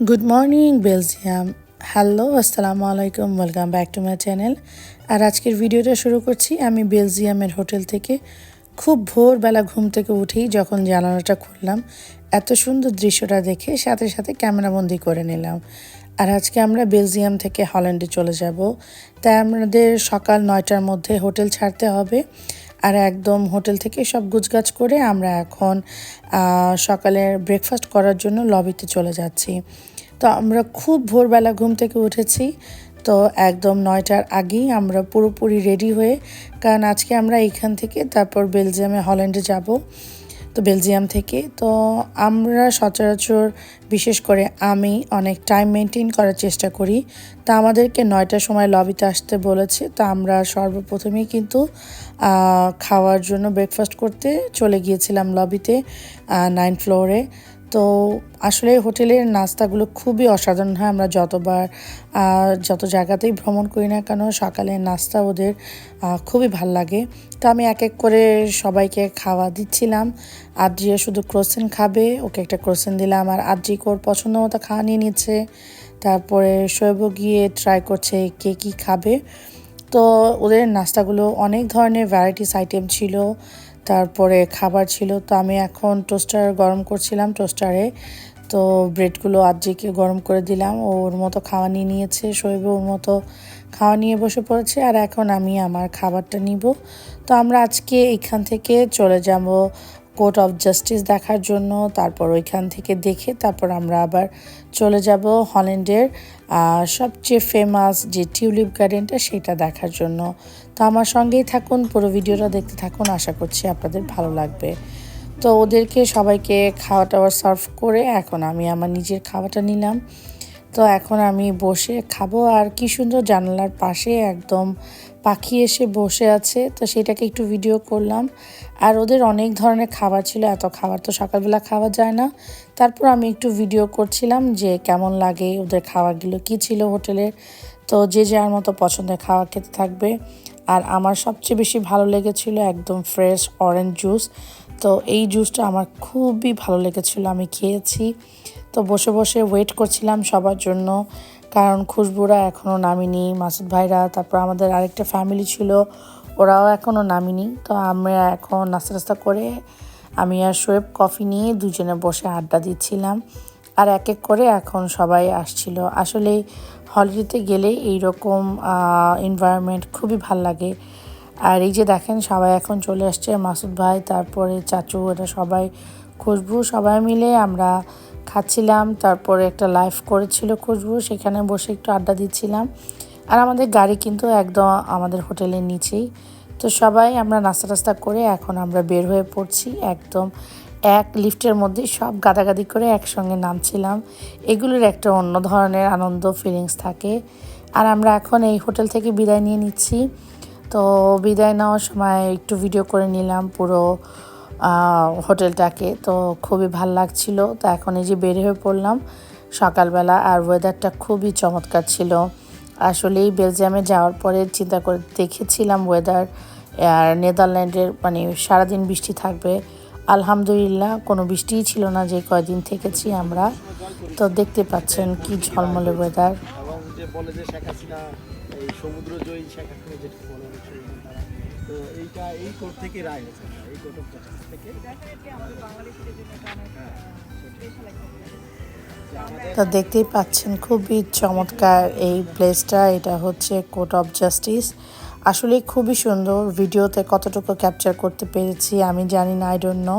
Good morning Belgium hello আসসালামু আলাইকুম welcome back to my channel আর আজকের ভিডিওটা শুরু করছি আমি বেলজিয়ামের হোটেল থেকে। খুব ভোরবেলা ঘুম থেকে উঠেই যখন জানালাটা খুললাম, এত সুন্দর দৃশ্যটা দেখে সাথে সাথে ক্যামেরাবন্দি করে নিলাম। আর আজকে আমরা বেলজিয়াম থেকে হল্যান্ডে চলে যাব। তাই আমাদের সকাল নয়টার মধ্যে হোটেল ছাড়তে হবে। আর একদম হোটেল থেকে সব গুছগাছ করে আমরা এখন সকালে সকালের ব্রেকফাস্ট করার জন্য লবিতে চলে যাচ্ছি। তো আমরা খুব ভোরবেলা ঘুম থেকে উঠেছি। তো একদম নয়টার আগেই আমরা পুরোপুরি রেডি হয়ে, কারণ আজকে আমরা এইখান থেকে তারপর বেলজিয়ামে হল্যান্ডে যাব। তো বেলজিয়াম থেকে। তো আমরা সচরাচর বিশেষ করে আমি অনেক টাইম মেনটেন করার চেষ্টা করি। তা আমাদেরকে নয়টার সময় লবিতে আসতে বলেছে। তা আমরা সর্বপ্রথমেই কিন্তু খাওয়ার জন্য ব্রেকফাস্ট করতে চলে গিয়েছিলাম লবিতে নাইন ফ্লোরে তো আসলে হোটেলের নাস্তাগুলো খুবই অসাধারণ হয়। আমরা যতবার যত জায়গাতেই ভ্রমণ করি না কেন সকালের নাস্তা ওদের খুবই ভালো লাগে। তো আমি এক এক করে সবাইকে খাওয়া দিচ্ছিলাম। আদ্রিয়া শুধু ক্রোসেন খাবে, ওকে একটা ক্রোসেন দিলাম আর আদ্রিক ওর পছন্দ মতো খাওয়া নিয়ে নিচ্ছে। তারপরে শৈব গিয়ে ট্রাই করছে কে কী খাবে। তো ওদের নাস্তাগুলো অনেক ধরনের ভ্যারাইটিস আইটেম ছিল। তারপরে খাবার ছিল, তো আমি এখন টোস্টার গরম করছিলাম টোস্টারে তো ব্রেডগুলো আজ্জিকে গরম করে দিলাম, ও ওর মতো খাওয়া নিয়ে নিয়েছে শৈব ওর মতো খাওয়া নিয়ে বসে পড়েছে, আর এখন আমি আমার খাবারটা নিব। তো আমরা আজকে এখান থেকে চলে যাব কোর্ট অফ জাস্টিস দেখার জন্য, তারপর ওইখান থেকে দেখে তারপর আমরা আবার চলে যাব হল্যান্ডের সবচেয়ে ফেমাস যে টিউলিপ গার্ডেনটা সেটা দেখার জন্য। তো আমার সঙ্গেই থাকুন, পুরো ভিডিওটা দেখতে থাকুন, আশা করছি আপনাদের ভালো লাগবে। তো ওদেরকে সবাইকে খাওয়া টাওয়া সার্ভ করে এখন আমি আমার নিজের খাওয়াটা নিলাম। তো এখন আমি বসে খাব। আর কি সুন্দর জানালার পাশে একদম পাখি এসে বসে আছে। তো সেটাকে একটু ভিডিও করলাম। আর ওদের অনেক ধরনের খাবার ছিল, এত খাবার তো সকালবেলা খাওয়া যায় না। তারপর আমি একটু ভিডিও করছিলাম যে কেমন লাগে ওদের খাবারগুলো, কি ছিল হোটেলের? তো যে যার মতো পছন্দের খাওয়া খেতে থাকবে। আর আমার সবচেয়ে বেশি ভালো লেগেছিল একদম ফ্রেশ অরেঞ্জ জুস তো এই জুসটা আমার খুবই ভালো লেগেছিল, আমি খেয়েছি। তো বসে বসে ওয়েট করছিলাম সবার জন্য, কারণ খুশবুরা এখনও নামিনি, মাসুদ ভাইরা, তারপর আমাদের আরেকটা ফ্যামিলি ছিল, ওরাও এখনও নামিনি। তো আমরা এখন নাস্তা নাস্তা করে আমি আর শোয়েব কফি নিয়ে দুজনে বসে আড্ডা দিচ্ছিলাম। আর এক এক করে এখন সবাই আসছিল। আসলে হলিডেতে গেলে এইরকম এনভায়রনমেন্ট খুবই ভালো লাগে। আর এই যে দেখেন, সবাই এখন চলে আসছে, মাসুদ ভাই, তারপরে চাচু এটা সবাই খুশবু, সবাই মিলে আমরা খাচ্ছিলাম, তারপরে একটা লাইভ করেছিল খুশবু, সেখানে বসে একটু আড্ডা দিচ্ছিলাম। আর আমাদের গাড়ি কিন্তু একদম আমাদের হোটেলের নিচেই। তো সবাই আমরা নাস্তা টাস্তা করে এখন আমরা বের হয়ে পড়ছি, একদম এক লিফটের মধ্যে সব গাদাগাদি করে একসঙ্গে নামছিলাম। এগুলোর একটা অন্য ধরনের আনন্দ ফিলিংস থাকে। আর আমরা এখন এই হোটেল থেকে বিদায় নিয়ে নিচ্ছি। তো বিদায় নেওয়ার সময় একটু ভিডিও করে নিলাম পুরো হোটেলটাকে। তো খুবই ভালো লাগছিল। তো এখন এই যে বের হয়ে পড়লাম, সকালবেলা আর ওয়েদারটা খুবই চমৎকার ছিল। আসলেই বেলজিয়ামে যাওয়ার পরে চিন্তা করে দেখেছিলাম ওয়েদার আর নেদারল্যান্ডের মানে সারাদিন বৃষ্টি থাকবে। আলহামদুলিল্লাহ, কোনো বৃষ্টিই ছিল না যে কয়দিন থেকেছি আমরা। তো দেখতে পাচ্ছেন কি ঝলমলে ওয়েদার তো দেখতেই পাচ্ছেন খুবই চমৎকার এই প্লেসটা এটা হচ্ছে কোর্ট অফ জাস্টিস আসলে খুবই সুন্দর ভিডিওতে কতটুকু ক্যাপচার করতে পেরেছি, আমি জানি না আই ডোন্ট নো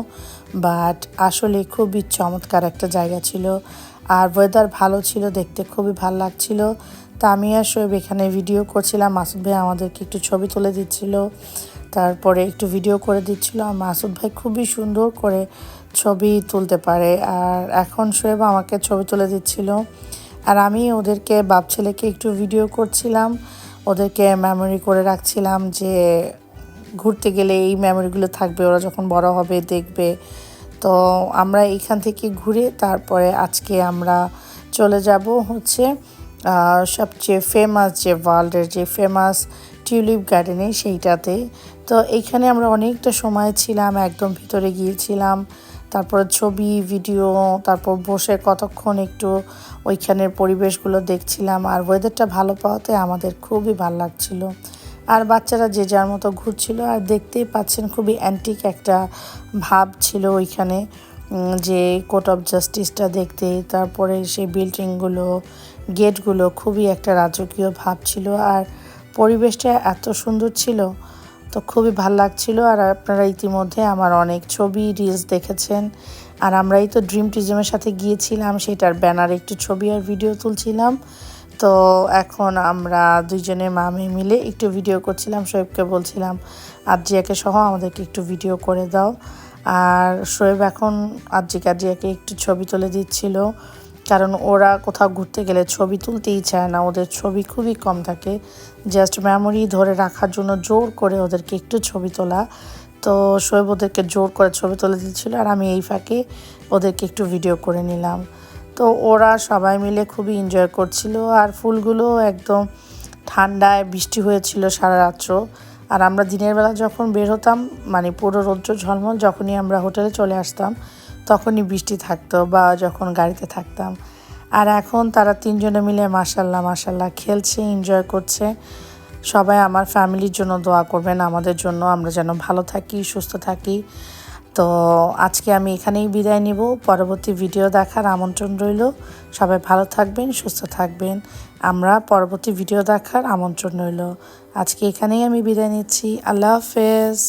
বাট আসলে খুবই চমৎকার একটা জায়গা ছিল। আর ওয়েদার ভালো ছিল, দেখতে খুবই ভালো লাগছিল। তা আমি আর শোয়েব এখানে ভিডিও করছিলাম, মাসুদ ভাই আমাদেরকে একটু ছবি তুলে দিচ্ছিল, তারপরে একটু ভিডিও করে দিচ্ছিল। আর মাসুদ ভাই খুবই সুন্দর করে ছবি তুলতে পারে। আর এখন শোয়েব আমাকে ছবি তুলে দিচ্ছিল। আর আমি ওদেরকে বাপ ছেলেকে একটু ভিডিও করছিলাম। ওদেরকে মেমোরি করে রাখছিলাম যে ঘুরতে গেলে এই মেমোরিগুলো থাকবে, ওরা যখন বড় হবে দেখবে। তো আমরা এইখান থেকে ঘুরে তারপরে আজকে আমরা চলে যাব হচ্ছে সবচেয়ে ফেমাস যে ওয়ার্ল্ডের যে ফেমাস টিউলিপ গার্ডেনে সেইটাতে। তো এইখানে আমরা অনেকটা সময় ছিলাম, একদম ভিতরে গিয়েছিলাম। তারপর ছবি, ভিডিও, তারপর বসে কতক্ষণ একটু ওইখানের পরিবেশগুলো দেখছিলাম আর ওয়েদারটা ভালো পাওয়াতে আমাদের খুবই ভালো লাগছিল। আর বাচ্চারা যে যার মতো ঘুরছিল আর দেখতেই পাচ্ছেন খুবই অ্যান্টিক একটা ভাব ছিল ওইখানে যে কোর্ট অফ জাস্টিসটা দেখতে, তারপরে সেই বিল্ডিংগুলো গেটগুলো খুবই একটা রাজকীয় ভাব ছিল আর পরিবেশটা এত সুন্দর ছিল তো খুবই ভালো লাগছিল আর আপনারা ইতিমধ্যে আমার অনেক ছবি রিলস দেখেছেন। আর আমরাই তো ড্রিম টিজমের সাথে গিয়েছিলাম, সেটার ব্যানারে একটু ছবি আর ভিডিও তুলছিলাম। তো এখন আমরা দুইজনে মামে মিলে একটু ভিডিও করছিলাম, শোয়েবকে বলছিলাম আরজিয়াকে সহ আমাদেরকে একটু ভিডিও করে দাও। আর শোয়েব এখন আরজি কাজিয়াকে একটু ছবি তুলে দিচ্ছিল। কারণ ওরা কোথাও ঘুরতে গেলে ছবি তুলতেই চায় না, ওদের ছবি খুবই কম থাকে। জাস্ট মেমোরি ধরে রাখার জন্য জোর করে ওদেরকে একটু ছবি তোলা। তো শোয়েব ওদেরকে জোর করে ছবি তুলে দিচ্ছিল আর আমি এই ফাঁকে ওদেরকে একটু ভিডিও করে নিলাম। তো ওরা সবাই মিলে খুবই এনজয় করছিল আর ফুলগুলো একদম ঠান্ডায় বৃষ্টি হয়েছিল সারা রাত্র। আর আমরা দিনের বেলা যখন বের হতাম মানে পুরো রৌদ্র ঝলমল, যখনই আমরা হোটেলে চলে আসতাম তখনই বৃষ্টি থাকতো বা যখন গাড়িতে থাকতাম। আর এখন তারা তিনজনে মিলে মাসাল্লাহ মাসাল্লাহ খেলছে এনজয় করছে। সবাই আমার ফ্যামিলির জন্য দোয়া করবেন, আমাদের জন্য। আমরা যেন ভালো থাকি, সুস্থ থাকি। তো আজকে আমি এখানেই বিদায় নিব। পরবর্তী ভিডিও দেখার আমন্ত্রণ রইল। সবাই ভালো থাকবেন, সুস্থ থাকবেন। আমরা পরবর্তী ভিডিও দেখার আমন্ত্রণ রইল। আজকে এখানেই আমি বিদায় নিচ্ছি। আল্লাহ হাফেজ।